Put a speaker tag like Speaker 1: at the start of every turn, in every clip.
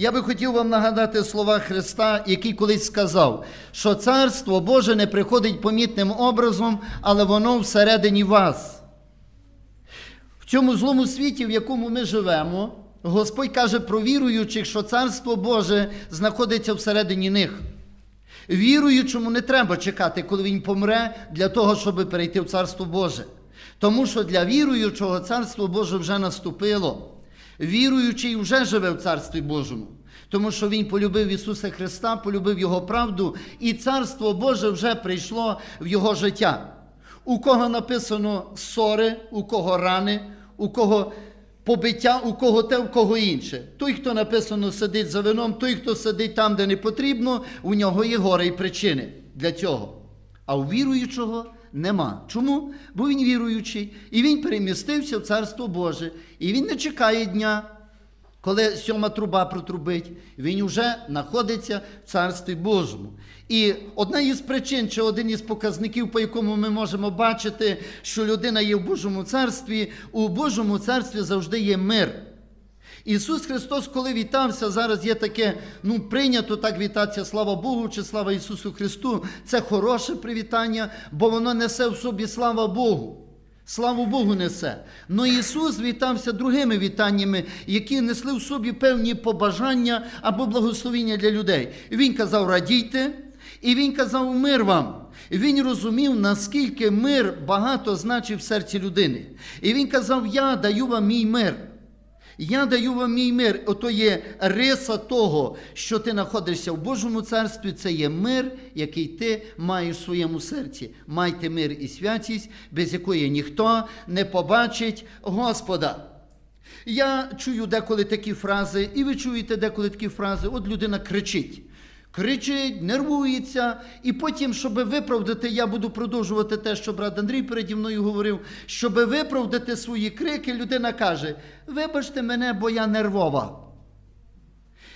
Speaker 1: Я би хотів вам нагадати слова Христа, який колись сказав, що Царство Боже не приходить помітним образом, але воно всередині вас. В цьому злому світі, в якому ми живемо, Господь каже про віруючих, що Царство Боже знаходиться всередині них. Віруючому не треба чекати, коли він помре, для того, щоб перейти в Царство Боже. Тому що для віруючого Царство Боже вже наступило. Віруючий вже живе в Царстві Божому, тому що він полюбив Ісуса Христа, полюбив Його правду, і Царство Боже вже прийшло в Його життя. У кого написано ссори, у кого рани, у кого побиття, у кого те, у кого інше. Той, хто написано сидить за вином, той, хто сидить там, де не потрібно, у нього є горе і причини для цього. А у віруючого нема. Чому? Бо він віруючий, і він перемістився в Царство Боже, і він не чекає дня, коли сьома труба протрубить, він вже знаходиться в Царстві Божому. І одна із причин, чи один із показників, по якому ми можемо бачити, що людина є в Божому царстві, у Божому царстві завжди є мир. Ісус Христос, коли вітався, зараз є таке, ну, прийнято так вітатися, слава Богу, чи слава Ісусу Христу. Це хороше привітання, бо воно несе в собі слава Богу. Славу Богу несе. Но Ісус вітався другими вітаннями, які несли в собі певні побажання або благословіння для людей. Він казав, радійте, і Він казав мир вам. Він розумів, наскільки мир багато значить в серці людини. І він казав: Я даю вам мій мир. Я даю вам мій мир. Ото є риса того, що ти знаходишся в Божому царстві, це є мир, який ти маєш в своєму серці. Майте мир і святість, без якої ніхто не побачить Господа. Я чую деколи такі фрази, і ви чуєте деколи такі фрази. От людина кричить. Кричить, нервується, і потім, щоб виправдати, я буду продовжувати те, що брат Андрій переді мною говорив. Щоб виправдати свої крики, людина каже: Вибачте мене, бо я нервова.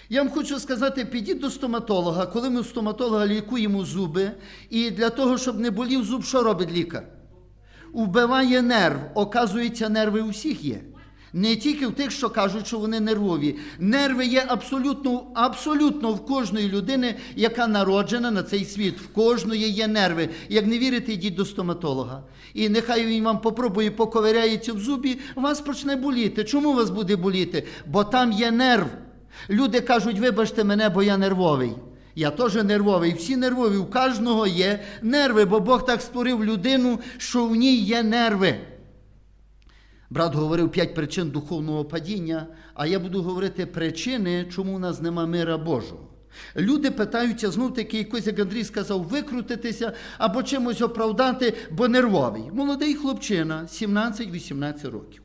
Speaker 1: Я вам хочу сказати, підіть до стоматолога, коли ми у стоматолога лікуємо зуби, і для того, щоб не болів зуб, що робить лікар? Вбиває нерв. Оказується, нерви у всіх є. Не тільки в тих, що кажуть, що вони нервові. Нерви є абсолютно, абсолютно в кожної людини, яка народжена на цей світ. В кожної є нерви. Як не вірите, йдіть до стоматолога. І нехай він вам попробує поковиряється в зубі, вас почне боліти. Чому вас буде боліти? Бо там є нерв. Люди кажуть, вибачте мене, бо я нервовий. Я теж нервовий, всі нервові, у кожного є нерви, бо Бог так створив людину, що в ній є нерви. Брат говорив п'ять причин духовного падіння, а я буду говорити причини, чому у нас нема мира Божого. Люди питаються знов таки, якось, як Андрій сказав, викрутитися або чимось оправдати, бо нервовий. Молодий хлопчина, 17-18 років.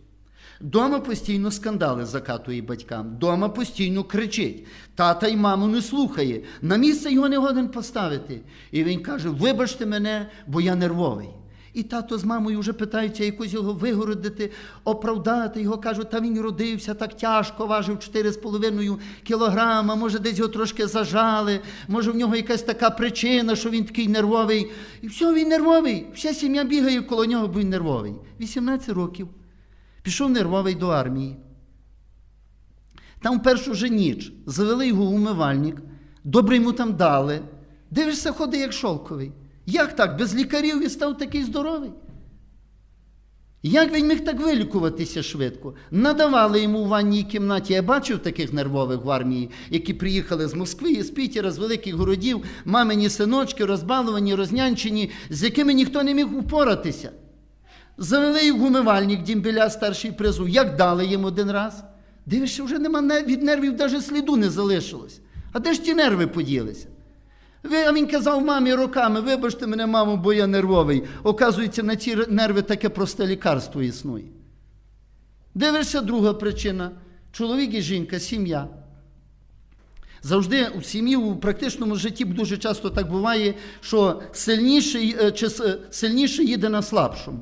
Speaker 1: Дома постійно скандали закатує батькам, дома постійно кричить. Тата й маму не слухає. На місце його не годен поставити. І він каже: Вибачте мене, бо я нервовий. І тато з мамою вже питаються якось його вигородити, оправдати. Його кажуть, та він родився так тяжко, важив 4,5 кілограма, може, десь його трошки зажали, може в нього якась така причина, що він такий нервовий. І все, він нервовий. Вся сім'я бігає коло нього, бо він нервовий. 18 років. Пішов нервовий до армії. Там першу же ніч завели його в умивальник, добре йому там дали. Дивишся, ходить як шовковий. Як так? Без лікарів він став такий здоровий? Як він міг так вилікуватися швидко? Надавали йому в ванній кімнаті. Я бачив таких нервових в армії, які приїхали з Москви, з Пітера, з великих городів, мамині синочки, розбаловані, рознянчені, з якими ніхто не міг упоратися. Завели їх в гумивальник дімбіля старший призов. Як дали їм один раз? Дивишся, вже нема від нервів навіть сліду не залишилось. А де ж ті нерви поділися? А він казав мамі роками, вибачте мене, мамо, бо я нервовий. Оказується, на ці нерви таке просте лікарство існує. Дивишся, друга причина. Чоловік і жінка, сім'я. Завжди у сім'ї, у практичному житті дуже часто так буває, що е, чи сильніший їде на слабшому.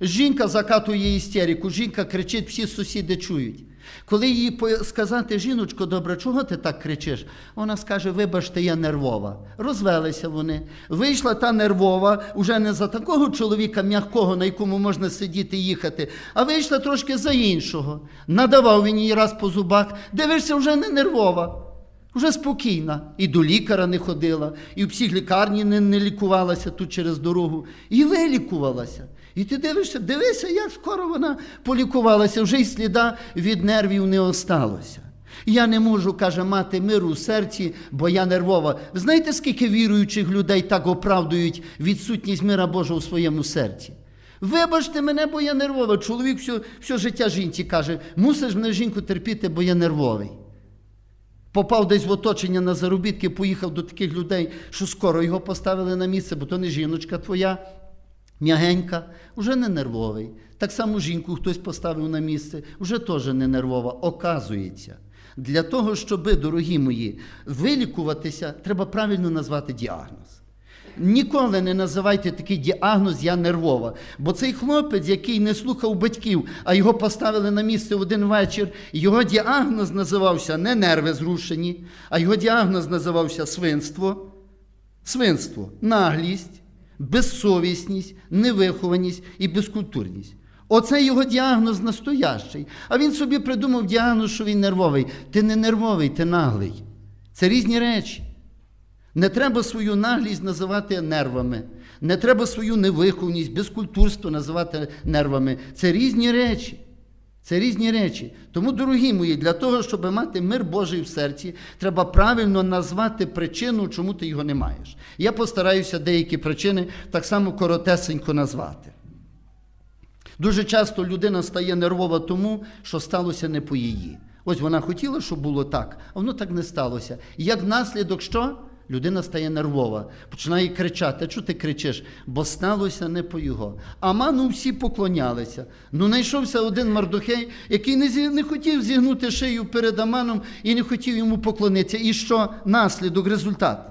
Speaker 1: Жінка закатує істерику, жінка кричить, всі сусіди чують. Коли їй сказати, жіночко, добре, чого ти так кричиш? Вона скаже, вибачте, я нервова. Розвелися вони. Вийшла та нервова, уже не за такого чоловіка м'якого, на якому можна сидіти і їхати, а вийшла трошки за іншого. Надавав він їй раз по зубах. Дивишся, вже не нервова. Вже спокійна. І до лікаря не ходила, і в психлікарні не, не лікувалася тут через дорогу, і вилікувалася. І ти дивишся, дивися, як скоро вона полікувалася, вже й сліда від нервів не осталося. Я не можу, каже, мати миру в серці, бо я нервова. Знаєте, скільки віруючих людей так оправдують відсутність мира Божого в своєму серці? Вибачте мене, бо я нервова. Чоловік все, все життя жінці каже, мусиш мене жінку терпіти, бо я нервовий. Попав десь в оточення на заробітки, поїхав до таких людей, що скоро його поставили на місце, бо то не жіночка твоя, м'ягенька, вже не нервовий. Так само жінку хтось поставив на місце, вже теж не нервова. Оказується, для того, щоб, дорогі мої, вилікуватися, треба правильно назвати діагноз. Ніколи не називайте такий діагноз Я нервова. Бо цей хлопець, який не слухав батьків, а його поставили на місце в один вечір, його діагноз називався не нерви зрушені, а його діагноз називався свинство, свинство, наглість, безсовісність, невихованість і безкультурність. Оце його діагноз настоящий. А він собі придумав діагноз, що він нервовий. Ти не нервовий, ти наглий. Це різні речі. Не треба свою наглість називати нервами. Не треба свою невиховність, безкультурство називати нервами. Це різні речі. Це різні речі. Тому, дорогі мої, для того, щоб мати мир Божий в серці, треба правильно назвати причину, чому ти його не маєш. Я постараюся деякі причини так само коротесенько назвати. Дуже часто людина стає нервова тому, що сталося не по її. Ось вона хотіла, щоб було так, а воно так не сталося. Як наслідок що? Людина стає нервова, починає кричати. А Чого ти кричиш? Бо сталося не по його. Аману всі поклонялися. Ну, знайшовся один Мардухей, який не, зі- не хотів зігнути шию перед Аманом і не хотів йому поклонитися. І що наслідок, результат?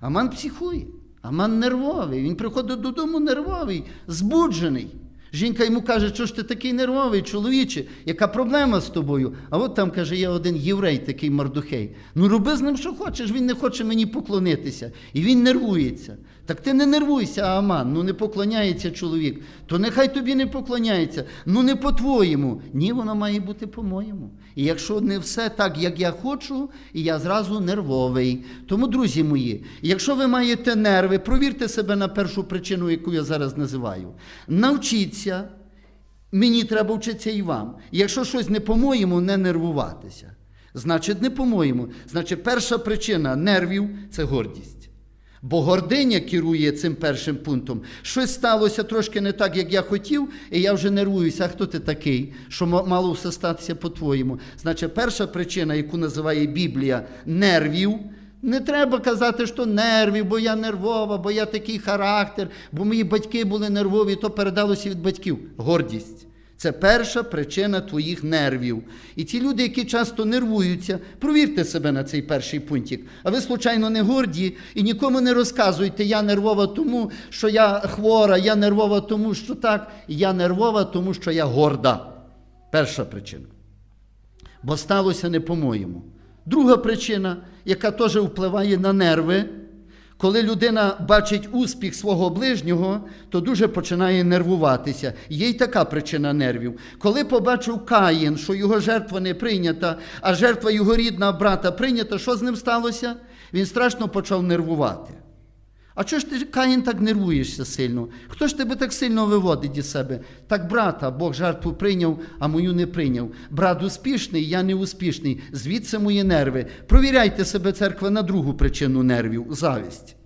Speaker 1: Аман психує, Аман нервовий. Він приходить додому нервовий, збуджений. Жінка йому каже, що ж ти такий нервовий, чоловіче, яка проблема з тобою? А от там каже, є один єврей, такий Мардухей. Ну роби з ним, що хочеш, він не хоче мені поклонитися. І він нервується. Так ти не нервуйся, Аман, ну не поклоняється чоловік. То нехай тобі не поклоняється. Ну не по-твоєму. Ні, воно має бути по-моєму. І якщо не все так, як я хочу, і я зразу нервовий. Тому, друзі мої, якщо ви маєте нерви, провірте себе на першу причину, яку я зараз називаю. Навчіться, мені треба вчитися і вам. Якщо щось не по-моєму, не нервуватися. Значить, не по-моєму. Значить, перша причина нервів це гордість. Бо гординя керує цим першим пунктом. Щось сталося трошки не так, як я хотів, і я вже нервуюся. А хто ти такий, що мало все статися по-твоєму? Значить, перша причина, яку називає Біблія нервів. Не треба казати, що нервів, бо я нервова, бо я такий характер, бо мої батьки були нервові, то передалося від батьків. Гордість. Це перша причина твоїх нервів. І ті люди, які часто нервуються, провірте себе на цей перший пунктик. А ви, случайно, не горді і нікому не розказуйте, я нервова тому, що я хвора, я нервова тому, що так, я нервова тому, що я горда. Перша причина. Бо сталося не по-моєму. Друга причина, яка теж впливає на нерви, коли людина бачить успіх свого ближнього, то дуже починає нервуватися. Є й така причина нервів. Коли побачив Каїн, що його жертва не прийнята, а жертва його рідного брата прийнята, що з ним сталося? Він страшно почав нервувати. А чого ж ти, Каїн, так нервуєшся сильно? Хто ж тебе так сильно виводить із себе? Так брата, Бог жертву прийняв, а мою не прийняв. Брат успішний, я не успішний. Звідси мої нерви. Провіряйте себе, церква, на другу причину нервів завість.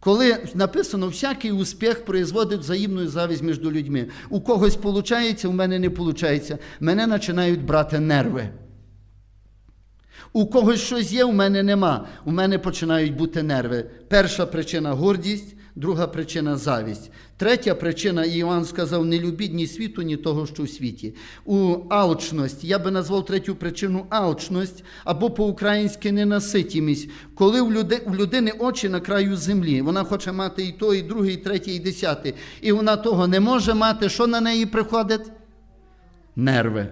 Speaker 1: Коли написано, всякий успіх производить взаємну завість між людьми. У когось виходить, у мене не виходить. Мене починають брати нерви. У когось щось є, у мене нема. У мене починають бути нерви. Перша причина гордість, друга причина завість. Третя причина, Іван сказав, не любіть ні світу, ні того, що в світі. У алчність. Я би назвав третю причину алчність або по-українськи ненаситімість. Коли у, у людини очі на краю землі, вона хоче мати і то, і друге, і третє, і десяте. І вона того не може мати. Що на неї приходить? Нерви.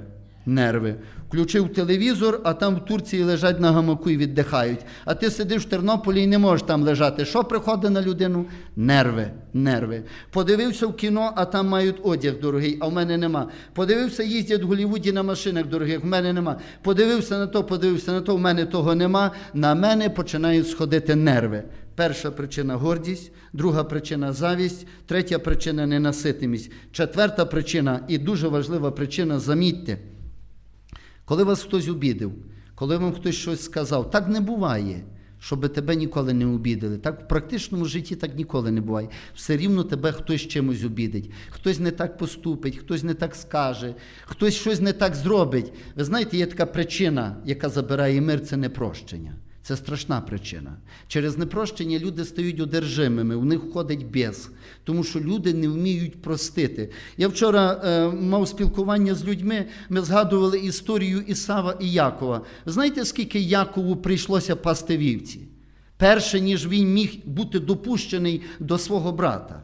Speaker 1: Нерви. Включив телевізор, а там в Турції лежать на гамаку і віддихають. А ти сидиш в Тернополі і не можеш там лежати. Що приходить на людину? Нерви. Нерви. Подивився в кіно, а там мають одяг дорогий, а в мене нема. Подивився, їздять в Голлівуді на машинах дорогих, в мене нема. Подивився на то, подивився на то, в мене того нема. На мене починають сходити нерви. Перша причина гордість, друга причина завість, третя причина ненаситимість, четверта причина і дуже важлива причина замітьте. Коли вас хтось обідив, коли вам хтось щось сказав, так не буває, щоб тебе ніколи не обідали. Так в практичному житті так ніколи не буває. Все рівно тебе хтось чимось обідить, хтось не так поступить, хтось не так скаже, хтось щось не так зробить. Ви знаєте, є така причина, яка забирає мир, це непрощення. Це страшна причина. Через непрощення люди стають одержимими, у них входить без, тому що люди не вміють простити. Я вчора е, мав спілкування з людьми, ми згадували історію Ісава і Якова. Знаєте, скільки Якову прийшлося пасти вівці? Перше, ніж він міг бути допущений до свого брата.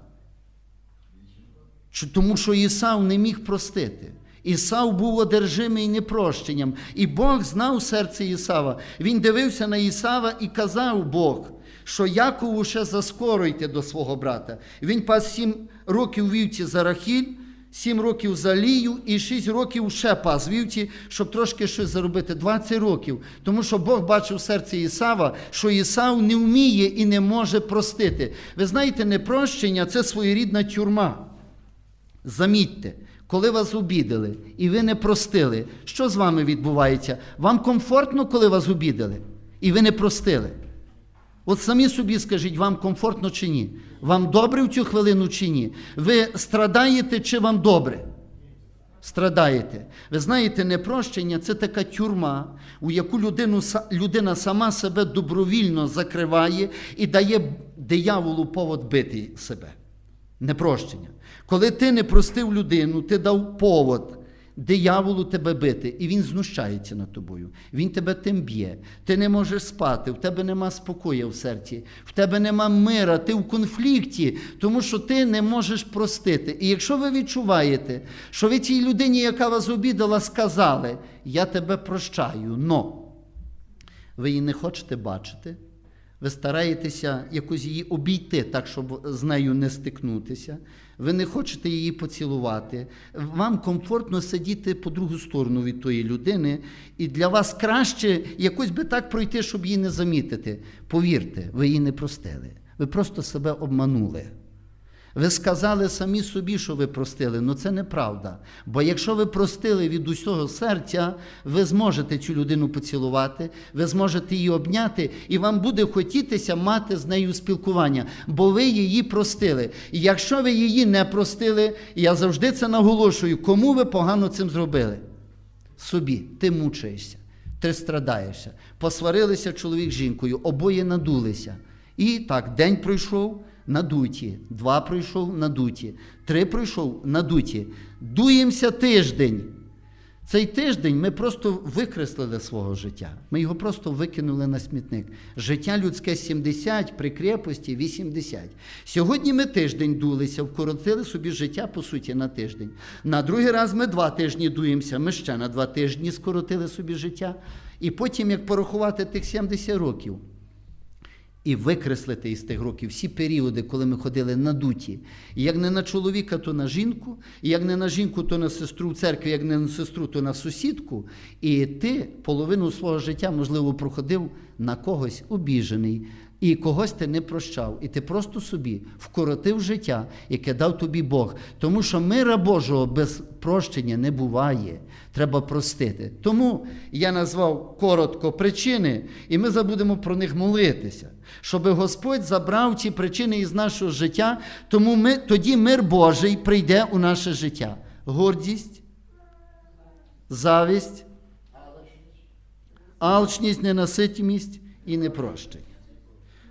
Speaker 1: Тому що Ісав не міг простити. Ісав був одержимий непрощенням. І Бог знав серце Ісава. Він дивився на Ісава і казав Бог, що Якову ще заскоро йти до свого брата. Він пас сім років вівці за Рахіль, сім років за Лію і шість років ще пас вівці, щоб трошки щось заробити. 20 років. Тому що Бог бачив в серці Ісава, що Ісав не вміє і не може простити. Ви знаєте, непрощення це своєрідна тюрма. Замітьте, коли вас обідали і ви не простили, що з вами відбувається? Вам комфортно, коли вас обідали, і ви не простили? От самі собі скажіть, вам комфортно чи ні? Вам добре в цю хвилину чи ні? Ви страдаєте чи вам добре? Страдаєте. Ви знаєте, непрощення це така тюрма, у яку людину, людина сама себе добровільно закриває і дає дияволу повод бити себе. Непрощення. Коли ти не простив людину, ти дав повод дияволу тебе бити, і він знущається над тобою. Він тебе тим б'є. Ти не можеш спати, в тебе нема спокою в серці, в тебе нема мира, ти в конфлікті, тому що ти не можеш простити. І якщо ви відчуваєте, що ви цій людині, яка вас обідала, сказали, я тебе прощаю, но ви її не хочете бачити, ви стараєтеся якось її обійти так, щоб з нею не стикнутися. Ви не хочете її поцілувати. Вам комфортно сидіти по другу сторону від тої людини, і для вас краще якось би так пройти, щоб її не замітити. Повірте, ви її не простили. Ви просто себе обманули. Ви сказали самі собі, що ви простили, але це неправда. Бо якщо ви простили від усього серця, ви зможете цю людину поцілувати, ви зможете її обняти, і вам буде хотітися мати з нею спілкування, бо ви її простили. І якщо ви її не простили, я завжди це наголошую, кому ви погано цим зробили? Собі, ти мучаєшся, ти страдаєшся. Посварилися чоловік з жінкою, обоє надулися. І так, день пройшов, надуті, два пройшов, надуті, три пройшов, надуті. Дуємося тиждень. Цей тиждень ми просто викреслили свого життя. Ми його просто викинули на смітник. Життя людське 70, при крепості 80. Сьогодні ми тиждень дулися, вкоротили собі життя, по суті, на тиждень. На другий раз ми два тижні дуємося, ми ще на два тижні скоротили собі життя. І потім, як порахувати тих 70 років, і викреслити із тих років всі періоди, коли ми ходили надуті. І як не на чоловіка, то на жінку, і як не на жінку, то на сестру в церкві, як не на сестру, то на сусідку. І ти половину свого життя, можливо, проходив на когось обіжений, і когось ти не прощав. І ти просто собі вкоротив життя, яке дав тобі Бог. Тому що мира Божого без прощення не буває. Треба простити. Тому я назвав коротко причини, і ми забудемо про них молитися, щоб Господь забрав ці причини із нашого життя, тому ми, тоді мир Божий прийде у наше життя. Гордість, завість, алчність, ненаситність і непрощення.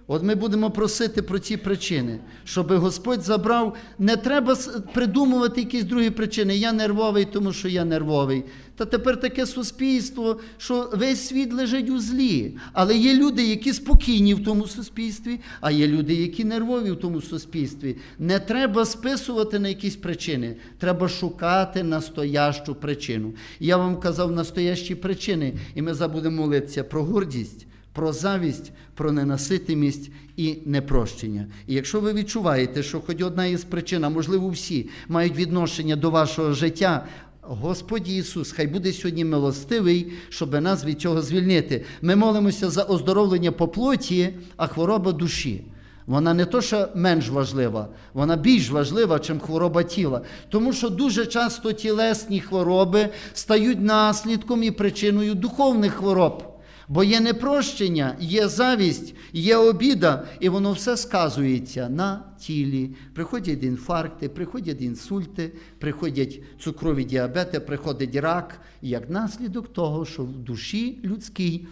Speaker 1: От ми будемо просити про ці причини, щоб Господь забрав. Не треба придумувати якісь другі причини. Я нервовий, тому що я нервовий. Та тепер таке суспільство, що весь світ лежить у злі. Але є люди, які спокійні в тому суспільстві, а є люди, які нервові в тому суспільстві. Не треба списувати на якісь причини. Треба шукати настоящу причину. Я вам казав настоящі причини, і ми забудемо молитися про гордість про завість, про ненаситимість і непрощення. І якщо ви відчуваєте, що хоч одна із причин, а можливо всі, мають відношення до вашого життя, Господь Ісус, хай буде сьогодні милостивий, щоб нас від цього звільнити. Ми молимося за оздоровлення по плоті, а хвороба душі. Вона не то, що менш важлива, вона більш важлива, ніж хвороба тіла. Тому що дуже часто тілесні хвороби стають наслідком і причиною духовних хвороб. Бо є непрощення, є завість, є обіда, і воно все сказується на тілі. Приходять інфаркти, приходять інсульти, приходять цукрові діабети, приходить рак, як наслідок того, що в душі людській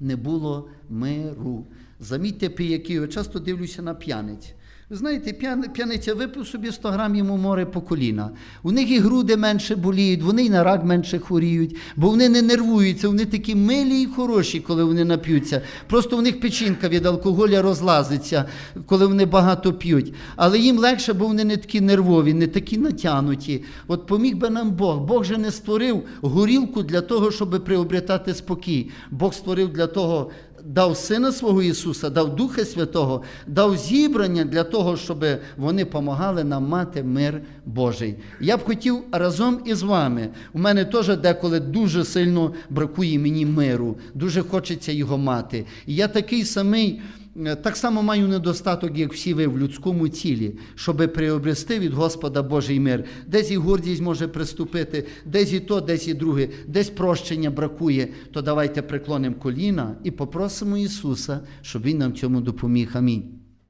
Speaker 1: не було миру. Замітьте, пияки, я часто дивлюся на п'яниць. Знаєте, п'ян- п'яниця випив собі 100 грам йому море по коліна. У них і груди менше боліють, вони і на рак менше хворіють, бо вони не нервуються, вони такі милі і хороші, коли вони нап'ються. Просто у них печінка від алкоголя розлазиться, коли вони багато п'ють. Але їм легше, бо вони не такі нервові, не такі натянуті. От поміг би нам Бог. Бог же не створив горілку для того, щоб приобретати спокій. Бог створив для того дав Сина свого Ісуса, дав Духа Святого, дав зібрання для того, щоб вони допомагали нам мати мир Божий. Я б хотів разом із вами. У мене теж деколи дуже сильно бракує мені миру, дуже хочеться його мати. І я такий самий. Е, Так само маю недостаток, як всі ви в людському тілі, щоб приобрести від Господа Божий мир. Десь і гордість може приступити, десь і то, десь і друге, десь прощення бракує. То давайте преклонимо коліна і попросимо Ісуса, щоб Він нам цьому допоміг. Амінь.